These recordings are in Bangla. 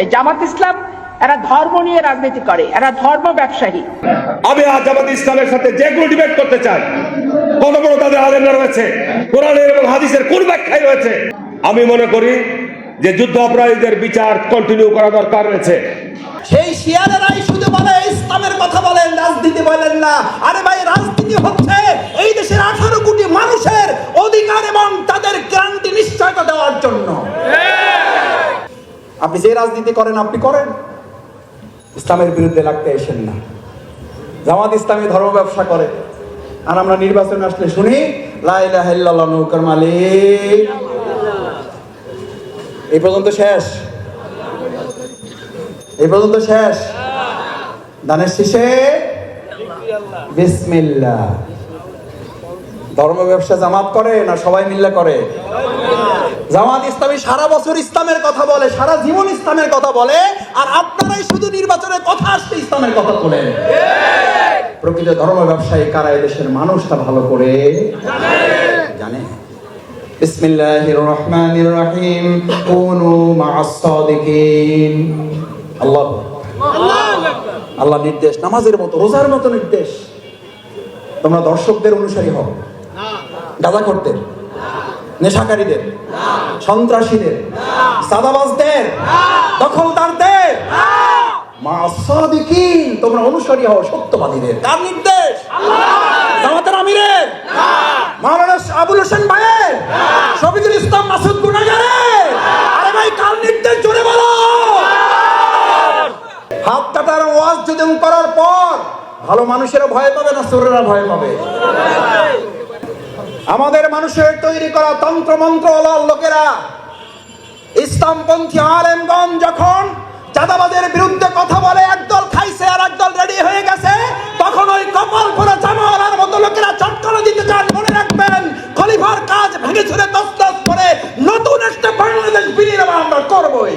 এই জামাত ইসলাম এরা ধর্ম নিয়ে রাজনীতি করে এরা ধর্ম ব্যবসায়ী। আমি আজ জামাত ইসলামের সাথে যেগুলো ডিবেট করতে চাই কত বড় তাদের আলেমরা রয়েছে কোরআনের এবং হাদিসের কোন ব্যাখ্যায় রয়েছে? আমি মনে করি যে যুদ্ধ অপরাধীদের বিচার কন্টিনিউ করা দরকার রয়েছে। সেই শিয়ারেরাই শুধু বলে ইসলামের কথা বলেন রাজনীতি বলেন না। আরে ভাই রাজনীতি হচ্ছে এই দেশের আঠারো কোটি মানুষের অধিকার এবং তাদের গ্যারান্টি নিশ্চয়তা দেওয়ার জন্য আপনি যে রাজনীতি করেন, আপনি করেন। ইসলামের বিরুদ্ধে লাগতে এসেন না। জামাত ইসলামী ধর্ম ব্যবসা করে। আর আমরা নির্বাচনে আসলে শুনি নৌকার মালিক। এই পর্যন্ত শেষ? এই পর্যন্ত শেষ? দানের শেষে? বিসমিল্লা ধর্ম ব্যবসা জামাত করে না সবাই মিল্লা করে? জামাত ইসলামী সারা বছর ইসলামের কথা বলে, সারা জীবন ইসলামের কথা বলে, আর আপনারাই শুধু নির্বাচনের কথা আসলে ইসলামের কথা বলেন প্রকৃত ধর্ম ব্যবসায়ী কারা দেশের মানুষটা ভালো করে? জানে? বিসমিল্লাহির রহমানির রহিম। কুনু মা'আস আল্লাহ। আল্লাহ নির্দেশ, নামাজের মতো, রোজার মতো নির্দেশ। তোমরা দর্শকদের অনুসারী হও। গাঁজাখোরদের, নেশাকারীদের, সন্ত্রাসীদের সাদাবাজদের দখলদারদের তোমরা অনুসারী হও, সত্যবাদীদের। নির্দেশ? জামাতের আমিরের। মাওলানা আবুল হোসেন ভাইয়ের। শফিকুল ইসলাম মাসুদ গুনাগারের আরে ভাই, কার নির্দেশ? জোরে বলো। হাত কাটার ওয়াজ যদি করার পর, ভালো মানুষেরা ভয় পাবে না, চোরেরা ভয় পাবে? আমাদের মানুষের তৈরি করা তন্ত্র মন্ত্র লোকেরা। ইসলামপন্থী আলেমগণ যখন চাঁদাবাদের বিরুদ্ধে কথা বলে, একদল খাইছে আর একদল রেডি হয়ে গেছে, তখন ওই কপাল পরা জামালার মতো লোকেরা চটকানো দিতে চান। মনে রাখবেন, খলিফার কাজ ভেঙে ছুড়ে তসতস করে নতুন একটা বাংলাদেশ বিনির্মাণ আমরা করবই।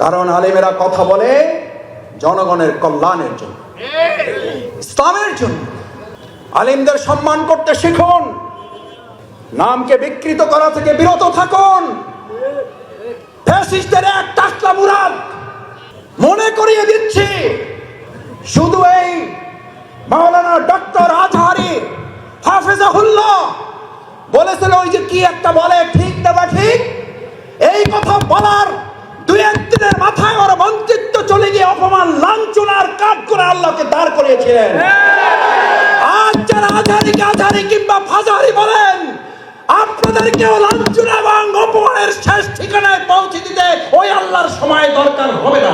কারণ আলেমেরা কথা বলে জনগণের কল্যাণের জন্য, ইসলামের জন্য। আলিমদের সম্মান করতে শিখুন, নামকে বিকৃত করা থেকে বিরত থাকুন। মনে করিয়ে দিচ্ছি, শুধু এই মাওলানা ডক্টর আজহারি হাফেজাহুল্লাহ বলেছিল, ওই যে কি একটা বলে, ঠিক দেবা ঠিক? এই কথা বলার দুই একদিনের মাথায় ওর মন্ত্রিত্ব চলে গিয়ে অপমান লাঞ্ছনার কাজ করে আল্লাহকে দাঁড় করিয়েছিলেন। আজ যারা আজহারিকে আজহারি কিংবা ফাজারি বলেন, আপনাদেরকেও লাঞ্ছনা এবং অপমানের শেষ ঠিকানায় পৌঁছে দিতে ওই আল্লাহর সময় দরকার হবে না।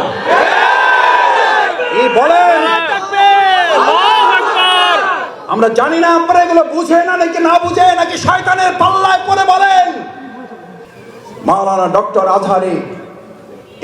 বলেন? আমরা জানি না আপনারা এগুলো বুঝে না নাকি না বুঝে, নাকি শয়তানের পাল্লায় পড়ে বলেন। মাওলানা ডক্টর আজহারি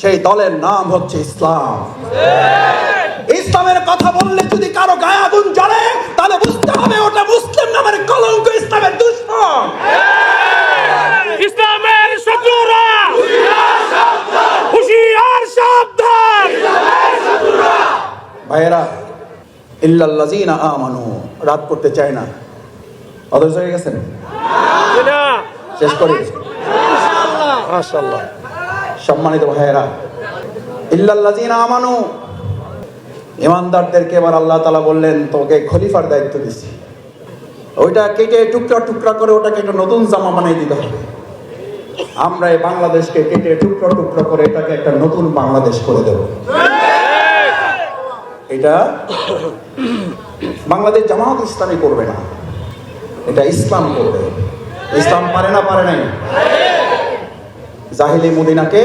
সেই দলের নাম হচ্ছে ইসলাম। ইসলামের কথা বললে যদি কারও গায়ে আগুন জ্বলে তাহলে বুঝতে হবে ওটা মুসলিম নামের কলঙ্ক ইসলামের দুশ্মন। ইসলামের শত্রুরা। হুশিয়ার সাবধান। ভাইয়েরা ইল্লাল্লাযিনা আমানু রাত করতে চায় না। অধৈর্য হয়ে গেছেন? শেষ করি মাশাআল্লাহ। সম্মানিত ভাইয়েরা। ইল্লাল্লাযিনা আমানু। ইমানদারদেরকে এবার আল্লাহ তালা বললেন তোকে খলিফার দায়িত্ব দিছি। ওইটা কেটে টুকরা টুকরা করে ওটাকে একটা নতুন জামা বানিয়ে দিতে হবে। আমরা এই বাংলাদেশকে কেটে টুকরো টুকরো করে এটাকে একটা নতুন বাংলাদেশ করে দেব। এটা বাংলাদেশ জামাত ইসলামী করবে না। এটা ইসলাম করবে। ইসলাম পারে না পারে নাই? জাহিলি মদিনাকে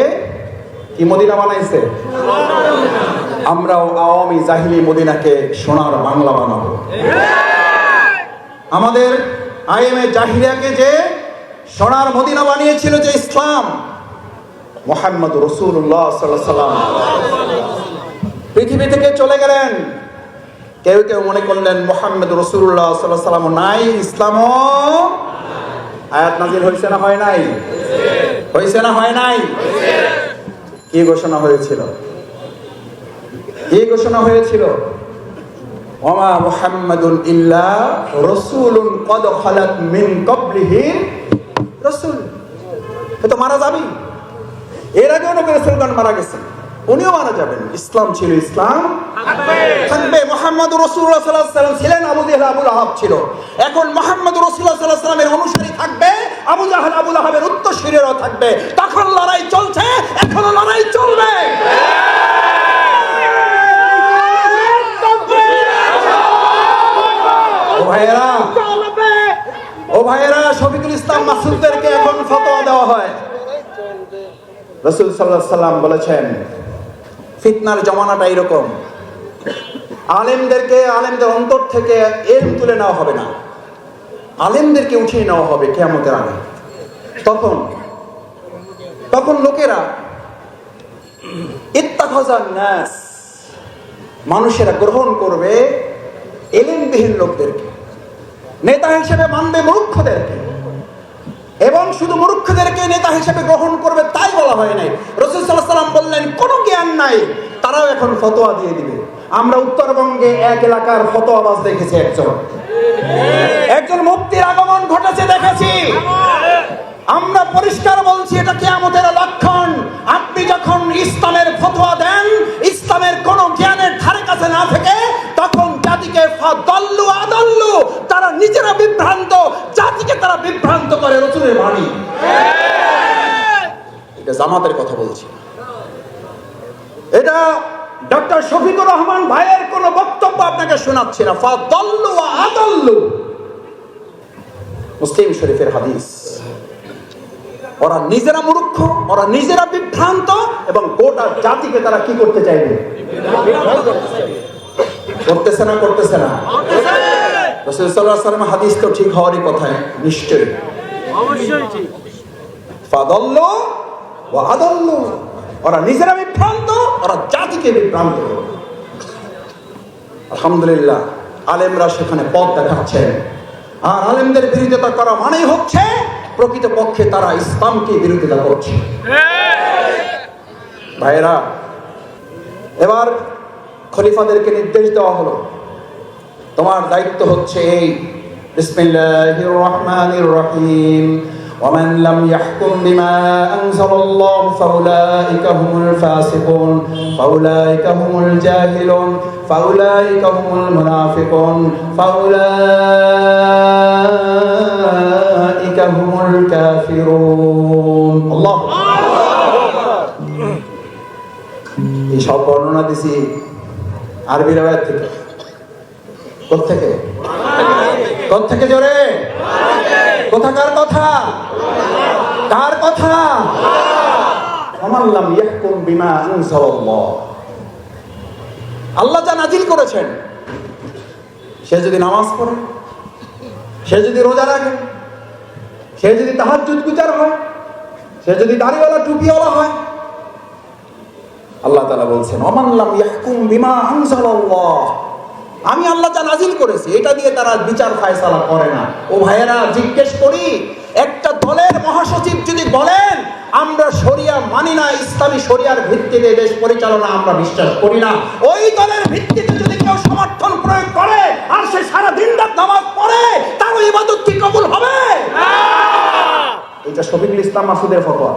কি মদিনা বানাইছে? আমরাও আওয়ামী জাহিলি মদিনাকে সোনার বাংলা বানাবো। আমাদের আইএমএ জাহিরিয়াকে যে সোনার মদিনা বানিয়েছিল যে ইসলাম, মোহাম্মদ রসুল্লাহ সাল্লাম পৃথিবী থেকে চলে গেলেন। কেউ কেউ মনে করলেন মোহাম্মদ রসুল্লাহ সাল্লাহ সাল্লাম নাই, ইসলামও আয়াত নাজির হয়েছে না হয় নাই? হয়েছে না হয় নাই? কি ঘোষণা হয়েছিল? কি ঘোষণা হয়েছিল? ওমা মুহাম্মাদুন ইল্লা রাসূলুন কদ খালাত মিন ক্বাবলিহি রাসূল। তো মারা যাবি এর আগেও নবী রাসূলগণ মারা গেছেন উনিও মারা যাবেন। ইসলাম ছিল ইসলাম। থাকবে মোহাম্মদ রসুল্লাহ সাল্লাহ সাল্লাম ছিলেন, আবু জাহেল আবুল আহাব ছিল। এখন মোহাম্মদ রসুল্লাহ সাল্লাহ সাল্লামের অনুসারী থাকবে, আবু জাহেল আবুল আহাবের উত্তরসূরিরাও থাকবে। তখন লড়াই চলছে, এখনও লড়াই চলবে। ভাইয়েরা, ও ভাইয়েরা, শফিকুল ইসলাম মাসুদদেরকে এখন ফতোয়া দেওয়া হয়। রসুল সাল্লাহ সাল্লাম বলেছেন ফিতনার জমানাটা এরকম। আলেমদেরকে, আলেমদের অন্তর থেকে এর তুলে নেওয়া হবে না। আলেমদেরকে উঠিয়ে নেওয়া হবে কেয়ামতের আগে। তখন তখন লোকেরা ইত্তাখাজান মানুষেরা গ্রহণ করবে এলেমবিহীন লোকদেরকে। নেতা হিসেবে মানবে মূর্খদেরকে। এবং শুধু মূর্খদেরকে নেতা হিসেবে গ্রহণ করবে তাই বলা হয় নাই। রসুল সাল্লাম বললেন, কোনো জ্ঞান নাই, তারাও এখন ফতোয়া দিয়ে দিবে। আমরা উত্তরবঙ্গে এক এলাকার ফতোয়াবাজ দেখেছি একজন। একজন মুক্তির আগমন ঘটেছে দেখেছি। আমরা পরিষ্কার বলছি, এটা কেয়ামতের লক্ষণ। আপনি যখন ইসলামের ফতোয়া দেন, ইসলামের কোন জ্ঞানের ধারে কাছে না থেকে, তখন জাতিকে দল্লু আদল্লু, তারা নিজেরা বিভ্রান্ত রসুলের বাণী। এটা জামাতের কথা বলছি। এটা ডক্টর শফিকুর রহমান ভাইয়ের কোন বক্তব্য আপনাকে শোনাচ্ছি না। ফাদল্লু আদল্লু। মুসলিম শরীফের হাদিস। ওরা নিজেরা মূর্খ ওরা নিজেরা বিভ্রান্ত এবং গোটা জাতিকে তারা কি করতে চাইবে? করতেছে না করতেছে না। রসুল সাল্লাহ সাল্লাম হাদিস তো ঠিক হওয়ারই কথা নিশ্চয়ই। ওরা নিজেরা বিভ্রান্ত, ওরা জাতিকে বিভ্রান্ত। আলহামদুলিল্লাহ, আলেমরা সেখানে পথ দেখাচ্ছেন। আর আলেমদের বিরোধিতা করা মানেই হচ্ছে প্রকৃত পক্ষে তারা ইসলামকে বিরোধিতা করছে। ভাইয়েরা, এবার খলিফাদেরকে নির্দেশ দেওয়া হলো। তোমার দায়িত্ব হচ্ছে এই বিসমিল্লাহির রহমানির রহিম ومن لم يحكم بما أنزل الله فأولئك هم الفاسقون فأولئك هم الجاهلون فأولئك هم المنافقون فأولئك هم الكافرون الله এই সব বর্ণনা দিছি আরবি রেওয়ায়ত থেকে কোথেকে কোথেকে জোরে? কোথাকার কথা? কার কথা? আমাল্লাম ইয়াহকুম বিমা আনজালাল্লাহ। আল্লাহ যা নাজিল করেছেন সে যদি নামাজ পড়ে সে যদি রোজা রাখে সে যদি তাহাজ্জুদ গুজার হয় সে যদি দাড়িওয়ালা টুপিওয়ালা হয় আল্লাহ তালা বলছেন অমানলাম ইয়াহকুম বিমা আনজালাল্লাহ। আমি আল্লাহ যা নাজিল করেছি এটা দিয়ে তারা বিচার ফায়সালা করে না। ও ভাইয়েরা জিজ্ঞেস করি একটা দলের মহাসচিব যদি বলেন আমরা শরিয়া মানি না ইসলামী শরিয়ার ভিত্তিতে দেশ পরিচালনা আমরা বিশ্বাস করি না। ওই দলের ভিত্তিতে যদি কেউ সমর্থন প্রয়োগ করে আর সে সারা দিন রাত নামাজ পড়ে তার ওই ইবাদত কি কবুল হবে? এটা শফিকুল ইসলাম মাসুদের ফতোয়া।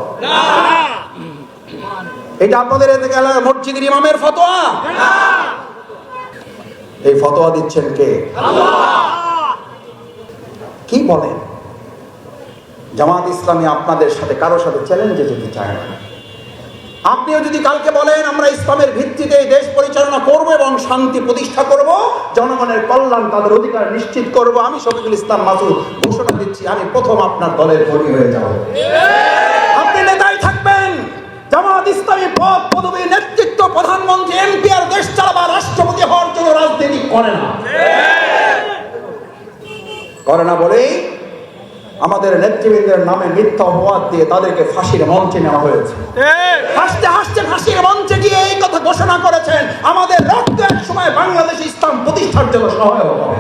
এটা আপনাদের মসজিদের ইমামের ফতোয়া? এই ফতোয়া দিচ্ছেন কে? কি বলেন? জামাত ইসলামী আপনাদের সাথে কারও সাথে চ্যালেঞ্জে যেতে চায় না। আপনিও যদি কালকে বলেন আমরা ইসলামের ভিত্তিতে এই দেশ পরিচালনা করব এবং শান্তি প্রতিষ্ঠা করব জনগণের কল্যাণ তাদের অধিকার নিশ্চিত করব আমি শফিকুল ইসলাম মাসুদ ঘোষণা দিচ্ছি আমি প্রথম আপনার দলের কর্মী হয়ে যাব আপনি নেতাই থাকবেন জামাত ইসলামী পদ পদবী নেতৃত্ব প্রধানমন্ত্রী, এমপি দেশ চালাবার রাষ্ট্রপতি হওয়ার জন্য রাজনীতি করে না। করে না বলেই আমাদের নেতৃবৃন্দের নামে মিথ্যা অপবাদ দিয়ে তাদেরকে ফাঁসির মঞ্চে নেওয়া হয়েছে। হাসতে হাসতে ফাঁসির মঞ্চে গিয়ে এই কথা ঘোষণা করেছেন, আমাদের রক্ত এক সময় বাংলাদেশ ইসলাম প্রতিষ্ঠার জন্য সহায়ক হবে।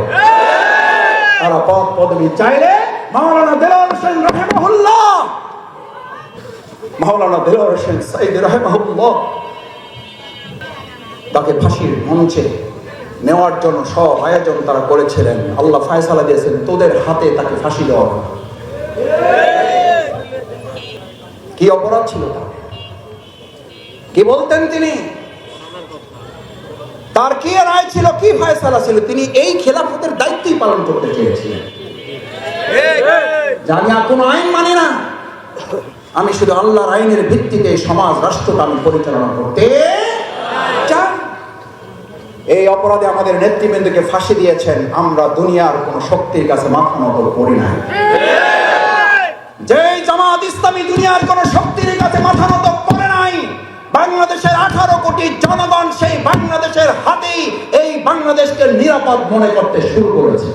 তারা পদ পদবি চাইলে মাওলানা দেলার হোসেন রহেমাহুল্লাহ মাওলানা দেলার হোসেন সাইদ রহেমাহুল্লাহ তাকে ফাঁসির মঞ্চে নেওয়ার জন্য সব আয়োজন তারা করেছিলেন। আল্লাহ ফায়সালা দিয়েছেন তোদের হাতে তাকে ফাঁসি দেওয়া কি অপরাধ ছিল তার? কি বলতেন তিনি? তার কি রায় ছিল কি ফায়সালা ছিল? তিনি এই খেলাফতের দায়িত্বই পালন করতে চেয়েছিলেন। জানি আর কোনো আইন মানে না। আমি শুধু আল্লাহর আইনের ভিত্তিতে সমাজ, রাষ্ট্রকে আমি পরিচালনা করতে এই অপরাধে আমাদের নেতৃবৃন্দকে ফাঁসি দিয়েছেন। আমরা দুনিয়ার কোন শক্তির কাছে মাথা নত করি নাই। যে জামাত ইসলামী দুনিয়ার কোন শক্তির কাছে মাথা নত করে নাই, বাংলাদেশের আঠারো কোটি জনগণ সেই বাংলাদেশের হাতেই এই বাংলাদেশকে নিরাপদ মনে করতে শুরু করেছে।